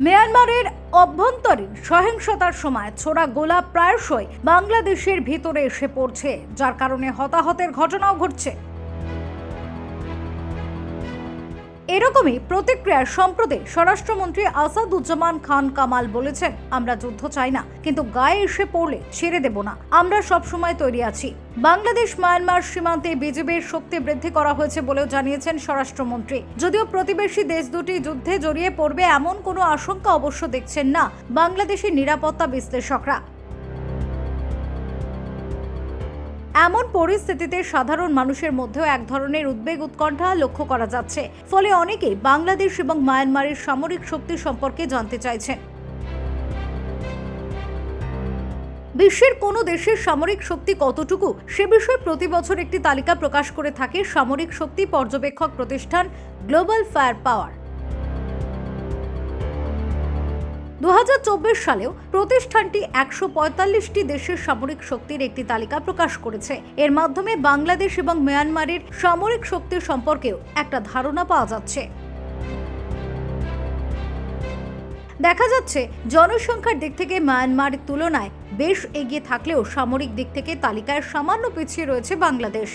মিয়ানমারের অভ্যন্তরীণ সহিংসতার সময় ছোড়া গোলা প্রায়শই বাংলাদেশের ভিতরে এসে পড়ছে, যার কারণে হতাহতের ঘটনাও ঘটছে। এরকমই প্রতিক্রিয়া সম্প্রতি স্বরাষ্ট্রমন্ত্রী আসাদুজ্জামান খান কামাল বলেছেন, আমরা যুদ্ধ চাই না, কিন্তু গায়ে এসে পড়লে ছেড়ে দেব না। আমরা সবসময় তৈরি আছি। বাংলাদেশ, মায়ানমার সীমান্তে বিজেপির শক্তি বৃদ্ধি করা হয়েছে বলেও জানিয়েছেন স্বরাষ্ট্রমন্ত্রী। যদিও প্রতিবেশী দেশ দুটি যুদ্ধে জড়িয়ে পড়বে এমন কোনো আশঙ্কা অবশ্য দেখছেন না বাংলাদেশের নিরাপত্তা বিশ্লেষকরা। এমন পরিস্থিতিতে সাধারণ মানুষের মধ্যেও এক ধরনের উদ্বেগ উৎকণ্ঠা লক্ষ্য করা যাচ্ছে। ফলে অনেকেই বাংলাদেশ এবং মায়ানমারের সামরিক শক্তি সম্পর্কে জানতে চাইছেন। বিশ্বের কোনো দেশের সামরিক শক্তি কতটুকু, সে বিষয়ে প্রতি বছর একটি তালিকা প্রকাশ করে থাকে সামরিক শক্তি পর্যবেক্ষক প্রতিষ্ঠান গ্লোবাল ফায়ার পাওয়ার। দু হাজার চব্বিশ সালেও প্রতিষ্ঠানটি একশো পঁয়তাল্লিশটি দেশের সামরিক শক্তির একটি তালিকা প্রকাশ করেছে। এর মাধ্যমে বাংলাদেশ এবং মিয়ানমারের সামরিক শক্তি সম্পর্কেও একটা ধারণা পাওয়া যাচ্ছে। দেখা যাচ্ছে, জনসংখ্যার দিক থেকে মায়ানমারের তুলনায় বেশ এগিয়ে থাকলেও সামরিক দিক থেকে তালিকায় সামান্য পিছিয়ে রয়েছে Bangladesh.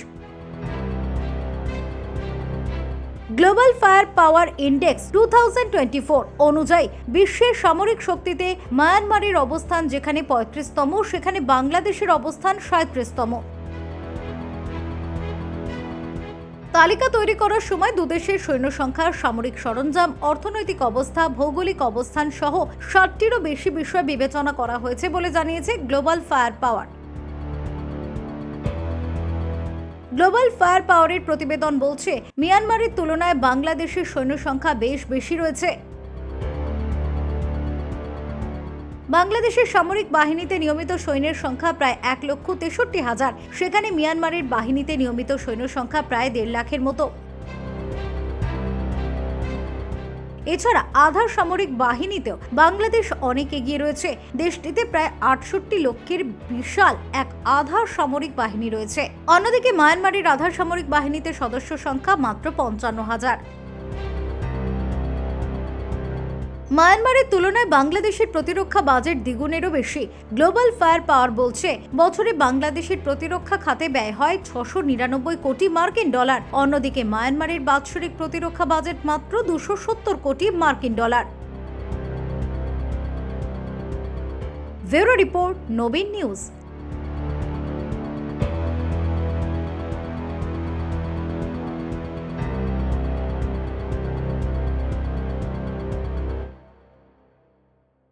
Global fire power index two অনুযায়ী বিশ্বের সামরিক শক্তিতে মায়ানমারের অবস্থান যেখানে পঁয়ত্রিশতম, সেখানে বাংলাদেশের অবস্থান সাঁত্রিশতম। তালিকা তৈরি করার সময় দুদেশের সৈন্য সংখ্যা, সামরিক সরঞ্জাম, অর্থনৈতিক অবস্থা, ভৌগোলিক অবস্থান সহ ষাটটিরও বেশি বিষয় বিবেচনা করা হয়েছে বলে জানিয়েছে global fire power global fire পাওয়ারের প্রতিবেদন বলছে, মিয়ানমারের তুলনায় বাংলাদেশের সৈন্য সংখ্যা বেশ বেশি রয়েছে। বাংলাদেশের সামরিক বাহিনীতে নিয়মিত সৈন্যের সংখ্যা প্রায় এক লক্ষ তেষট্টি হাজার। সেখানে মিয়ানমারের বাহিনীতে নিয়মিত সৈন্য সংখ্যা প্রায় দেড় লাখের মতো। এছাড়া আধার সামরিক বাহিনীতেও বাংলাদেশ অনেক এগিয়ে রয়েছে। দেশটিতে প্রায় আটষট্টি লক্ষের বিশাল এক আধার সামরিক বাহিনী রয়েছে। অন্যদিকে মায়ানমারের আধার সামরিক বাহিনীতে সদস্য সংখ্যা মাত্র পঞ্চান্ন হাজার। মায়ানমারের তুলনায় বাংলাদেশের প্রতিরক্ষা বাজেট দ্বিগুণেরও বেশি। গ্লোবাল ফায়ার পাওয়ার বলছে, বছরে বাংলাদেশের প্রতিরক্ষা খাতে ব্যয় হয় ছশো নিরানব্বই কোটি মার্কিন ডলার। অন্যদিকে মায়ানমারের বাৎসরিক প্রতিরক্ষা বাজেট মাত্র দুশো সত্তর কোটি মার্কিন dollar. Bureau report, Nabin news.